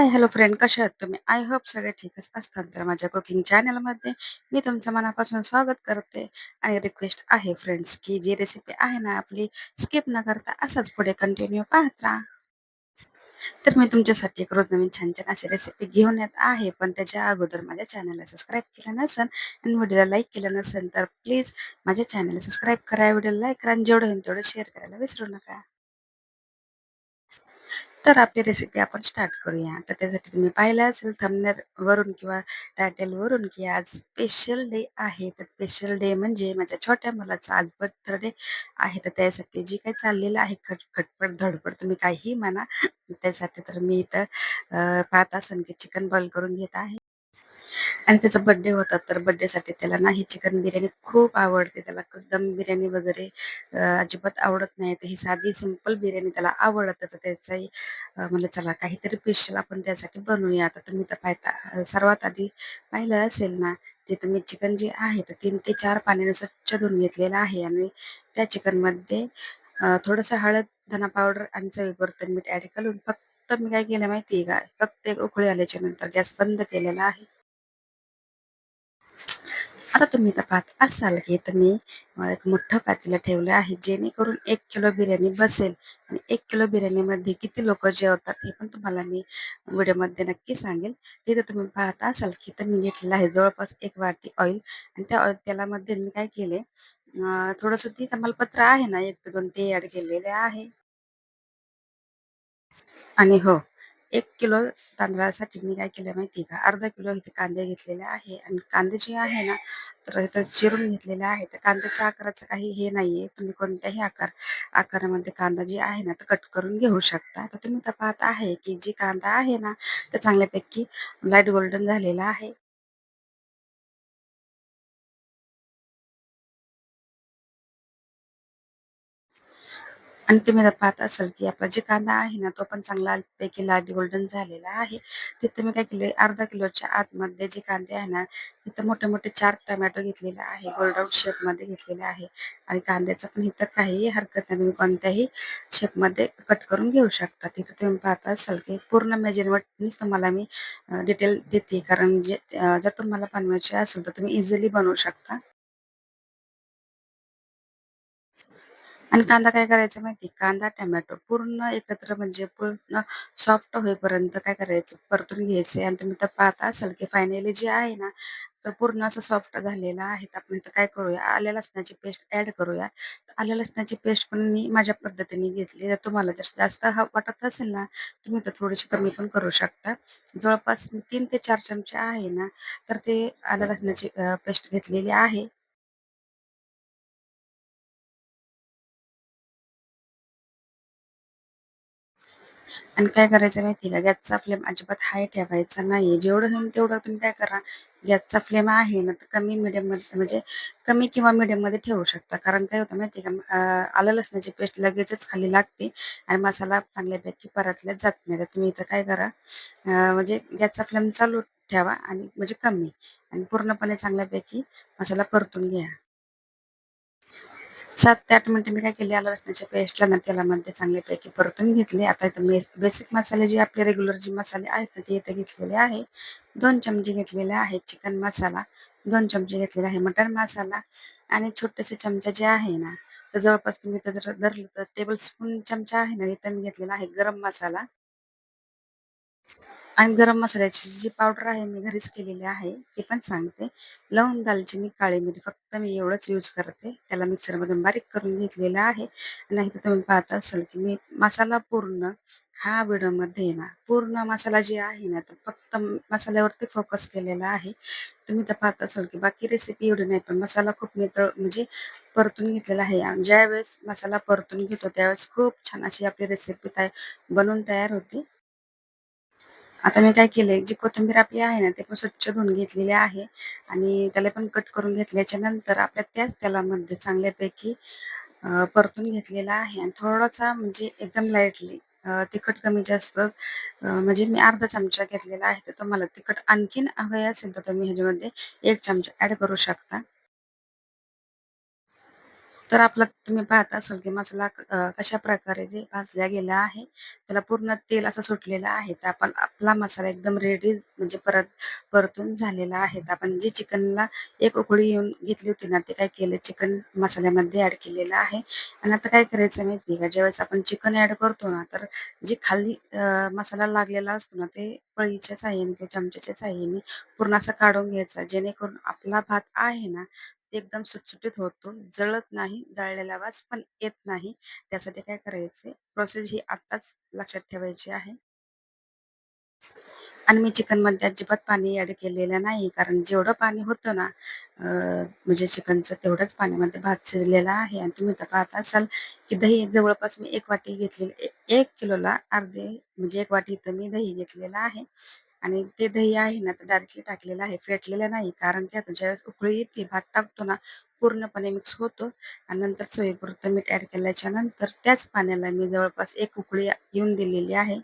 हाय, hello friend कशा आहात तुम्ही? आय होप सगळे ठीकच असतात. तर माझ्या कुकिंग चॅनलमध्ये मी तुमचं मनापासून स्वागत करते आणि रिक्वेस्ट आहे फ्रेंड्स, की जी रेसिपी आहे ना आपली स्किप न करता असंच पुढे कंटिन्यू पाहत राहा. तर मी तुमच्यासाठी एक रोज नवीन छान-छान अशी रेसिपी घेऊन येत आहे. पण त्याच्या अगोदर माझ्या चॅनलला सबस्क्राईब केलं नसेल आणि व्हिडिओला लाईक केलं नसेल, तर प्लीज माझ्या चॅनलला सबस्क्राईब करा, व्हिडिओला लाईक करा आणि जेवढं होईल तेवढं शेअर करायला विसरू नका. तर आपली रेसिपी आपण स्टार्ट करूया. तर त्यासाठी तुम्ही पाहिलं असेल थंबनेल वरून किंवा टायटेलवरून की आज स्पेशल डे आहे. तर स्पेशल डे म्हणजे माझ्या छोट्या मुलाचा आज बर्थडे आहे. तर त्यासाठी जी काही चाललेलं आहे खट खटपट, धडपड तुम्ही काहीही म्हणा. त्यासाठी तर मी इथं पाहता पाहत की चिकन बॉईल करून घेत आहे. आणि त्याचा बर्थडे होता, तर बड्डेसाठी त्याला नाही चिकन बिर्याणी खूप आवडते. त्याला दम बिर्याणी वगैरे अजिबात आवडत नाही. तर ही साधी सिंपल बिर्याणी त्याला आवडत तर त्याचाही म्हणलं चला काहीतरी स्पेशल आपण त्यासाठी बनवूया. आता तुम्ही तर पाहता सर्वात आधी पाहिलं असेल ना, तिथं मी चिकन जे आहे तर तीन ते चार पाण्याने स्वच्छ धुवून घेतलेलं आहे आणि त्या चिकनमध्ये अ, थोडंसं हळद, धना पावडर आणि चवीपुरतं मीठ ॲड करून फक्त मी काय केलं माहिती आहे का? फक्त एक उकळी आल्याच्यानंतर गॅस बंद केलेला आहे. आता तुम्ही तर पाहत असाल की इथं मी एक मोठं पातेलं ठेवलं आहे, जेणेकरून एक किलो बिर्याणी बसेल आणि एक किलो बिर्याणीमध्ये किती लोक जेवतात हे पण तुम्हाला मी व्हिडिओमध्ये नक्की सांगेल. तिथं तुम्ही पाहत असाल की इथं मी घेतलेलं आहे जवळपास एक वाटी ऑइल आणि त्या ऑइल तेलामध्ये मी काय केले थोडंसं ती तमालपत्र आहे ना एक दोन ते ॲड केलेले आहे. आणि हो, एक किलो तांदळासाठी मी काय केलं माहिती आहे का? अर्धा किलो इथे कांदे घेतलेले आहे आणि कांदे जे आहे ना, तर इथं चिरून घेतलेले आहे. तर कांद्याच्या आकाराचं काही हे नाहीये. तुम्ही कोणत्याही आकार आकारामध्ये कांदा जे आहे ना, तर कट करून घेऊ शकता. तर तुम्ही तर पाहत आहे, की जे कांदा आहे ना, तर चांगल्यापैकी लाइट गोल्डन झालेला आहे. आणि तुम्ही आता पाहत असाल, की आपला जे कांदा आहे ना, तो पण चांगल्यापैकी लाइट गोल्डन झालेला आहे. तिथे मी काय केले, अर्धा किलोच्या आतमध्ये जे कांदे आहे ना, इथं मोठे-मोठे चार टोमॅटो घेतलेले आहे. गोल्डन शेपमध्ये घेतलेले आहे आणि कांद्याचं पण इथं काहीही हरकत नाही. तुम्ही कोणत्याही शेपमध्ये कट करून घेऊ शकता. तिथं तुम्ही पाहत असाल, की पूर्ण मेजरमेंटनीच तुम्हाला मी डिटेल देते. कारण जे जर तुम्हाला बनवायचे असेल, तर तुम्ही इझिली बनवू शकता. आणि कांदा काय करायचा माहिती आहे? कांदा, टोमॅटो पूर्ण एकत्र म्हणजे पूर्ण सॉफ्ट होईपर्यंत काय करायचं परतून घ्यायचे आणि तुम्ही तर पाहता असाल की फायनली जे आहे ना, तर पूर्ण असं सॉफ्ट झालेलं आहे. तर आपण इथं काय करूया, आल्या लसणाची पेस्ट ॲड करूया. तर लसणाची पेस्ट पण मी माझ्या पद्धतीने घेतली. तर तुम्हाला जर जास्त हा वाटत असेल ना, तुम्ही तर थोडीशी कमी पण करू शकता. जवळपास तीन ते चार चमचे आहे ना, तर ते आल्या लसणाची पेस्ट घेतलेली आहे. आणि काय करायचं माहिती आहे का, गॅसचा फ्लेम अजिबात हाय ठेवायचा नाही जेवढं होईल तेवढं तुम्ही काय करा, गॅसचा फ्लेम आहे ना, तर कमी मीडियममध्ये म्हणजे कमी किंवा मीडियममध्ये ठेवू शकता. कारण काय होतं माहिती आहे का, आलं लसणाची पेस्ट लगेचच खाली लागते आणि मसाला चांगल्यापैकी परतल्या जात नाही. तर तुम्ही इथं काय करा, म्हणजे गॅसचा फ्लेम चालू ठेवा आणि म्हणजे कमी आणि पूर्णपणे चांगल्यापैकी मसाला परतून घ्या. सात ते आठ मिनटं मी काय केले, आलं लसणाच्या पेस्टला ना तेलामध्ये चांगल्यापैकी परतून घेतले. आता इथं बेसिक मसाले जे आपले रेग्युलर जे मसाले आहेत ना, ते इथं घेतलेले आहे. दोन चमचे घेतलेले आहेत चिकन मसाला, दोन चमचे घेतलेले आहे मटन मसाला आणि छोटेसे चमचा जे आहे ना, तर जवळपास तुम्ही तर जर धरलं तर टेबल स्पून चमचा आहे ना, इथं मी घेतलेला आहे गरम मसाला आणि गरम मसाल्याची जी पावडर आहे मी घरीच केलेली आहे, ते पण सांगते. लवंग, दालचिनी, काळी मिरी फक्त मी एवढंच यूज करते. त्याला मिक्सरमधून बारीक करून घेतलेलं आहे. नाही तर तुम्ही पाहत असाल, की मी मसाला पूर्ण हा व्हिडिओमध्ये आहे ना, पूर्ण मसाला जे आहे ना, तर फक्त मसाल्यावरती फोकस केलेला आहे. तुम्ही तर पाहत असाल, की बाकी रेसिपी एवढी नाही, पण मसाला खूप मी म्हणजे परतून घेतलेला आहे आणि ज्यावेळेस मसाला परतून घेतो, त्यावेळेस खूप छान अशी आपली रेसिपी तया बनून तयार होते. आता मी काय केलंय, जी कोथिंबीर आपली आहे ना, ते पण स्वच्छ धुवून घेतलेली आहे आणि त्याला पण कट करून घेतल्याच्या नंतर आपल्या त्याच तेलामध्ये चांगल्यापैकी परतून घेतलेला आहे आणि थोडासा म्हणजे एकदम लाईटली तिखट कमी जास्त म्हणजे मी अर्धा चमचा घेतलेला आहे. तर तुम्हाला तिखट आणखीन हवे असेल, तर तुम्ही ह्याच्यामध्ये एक चमचा ॲड करू शकता. तर आपला तुम्ही पाहत असाल की मसाला कशा प्रकारे जे भाजल्या गेला आहे, त्याला पूर्ण तेल असं सुटलेलं आहे. तर आपण आपला मसाला एकदम रेडी म्हणजे परत परतून झालेला आहे. तर आपण जे चिकनला एक उकळी येऊन घेतली होती ना, ते काय केलं चिकन मसाल्यामध्ये ॲड केलेलं आहे. आणि आता काय करायचं माहिती का, ज्यावेळेस आपण चिकन ॲड करतो ना, तर जे खाली मसाला लागलेला असतो ना, ते पळीच्या साह्याने किंवा चमच्याच्या साह्याने पूर्ण असं काढून घ्यायचा. जेणेकरून आपला भात आहे ना, एकदम सुटसुटीत होतो, जळत नाही, जळलेला वास पण येत नाही. त्यासाठी काय करायचे प्रोसेस ही आत्ताच लक्षात ठेवायची आहे. आणि मी चिकनमध्ये अजिबात पाणी ॲड केलेलं नाही. कारण जेवढं पाणी होतं ना म्हणजे चिकनचं तेवढंच पाण्यामध्ये भात शिजलेला आहे. आणि तुम्ही तर पाहत असाल, की दही जवळपास मी एक वाटी घेतलेली एक किलोला अर्धे म्हणजे एक वाटी इथं मी दही घेतलेलं आहे. आणि ते दही आहे ना, तर डायरेक्टली टाकलेलं आहे, फेटलेलं नाही. कारण की आता ज्यावेळेस उकळी येते, भात टाकतो ना, पूर्णपणे मिक्स होतो आणि नंतर चवीपुरतं मीठ ॲड केल्याच्यानंतर त्याच पाण्याला मी जवळपास एक उकळी येऊन दिलेली आहे.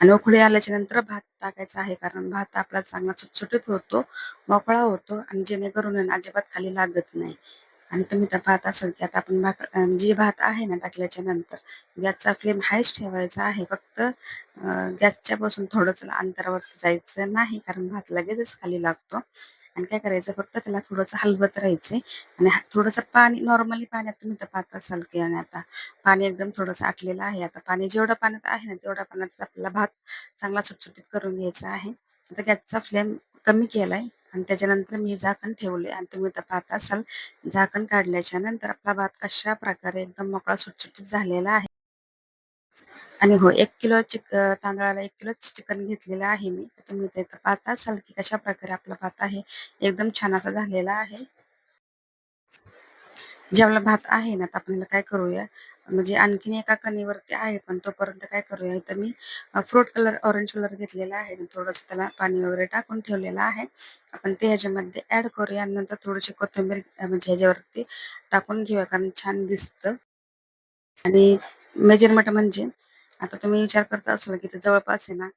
आणि उकळी आल्याच्यानंतर भात टाकायचा आहे. कारण भात आपला चांगला सुटसुटीत होतो, मोकळा होतो आणि जेणेकरून अजिबात खाली लागत नाही. आणि तुम्ही तर पाहत असाल, की आता आपण भाक जी जे भात आहे ना टाकल्याच्या नंतर गॅसचा फ्लेम हायच ठेवायचा आहे. फक्त गॅसच्या पासून थोडंसं अंतरावरती जायचं नाही, कारण भात लगेचच खाली लागतो. आणि काय करायचं फक्त त्याला थोडंसं हलवत राहायचंय आणि थोडंसं पाणी नॉर्मली पाण्यात तुम्ही तर पाहत असाल, की आणि आता पाणी एकदम थोडंसं आटलेलं आहे. आता पाणी जेवढं पाण्यात आहे ना, तेवढ्या पाण्यातच आपल्याला भात चांगला सुटसुटीत करून घ्यायचा आहे. आता गॅसचा फ्लेम कमी केलाय आणि त्याच्यानंतर मी झाकण ठेवले आणि तुम्ही तर पाहत असाल, झाकण काढल्याच्या नंतर आपला भात कशा प्रकारे एकदम मोकळा सुटसुटीत झालेला आहे. आणि हो एक किलो चिक तांदळाला एक किलो चिकन घेतलेलं आहे मी. तुम्ही ते तर पाहत असाल, की कशा प्रकारे आपला भात आहे, एकदम छान असा झालेला आहे. जेवढा भात आहे ना, तर आपण काय करूया, म्हणजे आणखीन एका कणीवरती आहे, पण तोपर्यंत काय करूया, इथं मी फ्रूट कलर, ऑरेंज कलर घेतलेला आहे. थोडंसं त्याला पाणी वगैरे टाकून ठेवलेलं आहे. आपण ते ह्याच्यामध्ये ॲड करूया आणि नंतर थोडीशी कोथिंबीर म्हणजे ह्याच्यावरती टाकून घेऊया, कारण छान दिसतं. आणि मेजरमेंट म्हणजे आता तुम्ही विचार करत असाल, की ते जवळपास आहे ना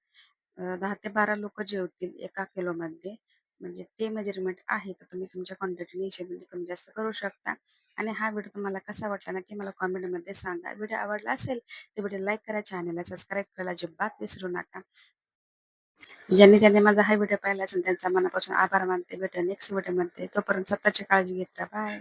दहा ते बारा लोक जेवतील एका किलोमध्ये. म्हणजे ते मेजरमेंट आहे. तर तुम्ही तुमच्या क्वांटिटीने हिशोबाने कमी जास्त करू शकता. आणि हा व्हिडिओ तुम्हाला कसा वाटला नक्की मला कॉमेंटमध्ये सांगा. व्हिडिओ आवडला असेल तर व्हिडिओ लाईक करा, चॅनलला सबस्क्राईब करायला अजिबात विसरू नका. ज्यांनी ज्यांनी माझा हा व्हिडिओ पाहिला असेल त्यांचा मनापासून आभार मानते. भेटूया नेक्स्ट व्हिडिओमध्ये. तोपर्यंत स्वतःची काळजी घेता बाय.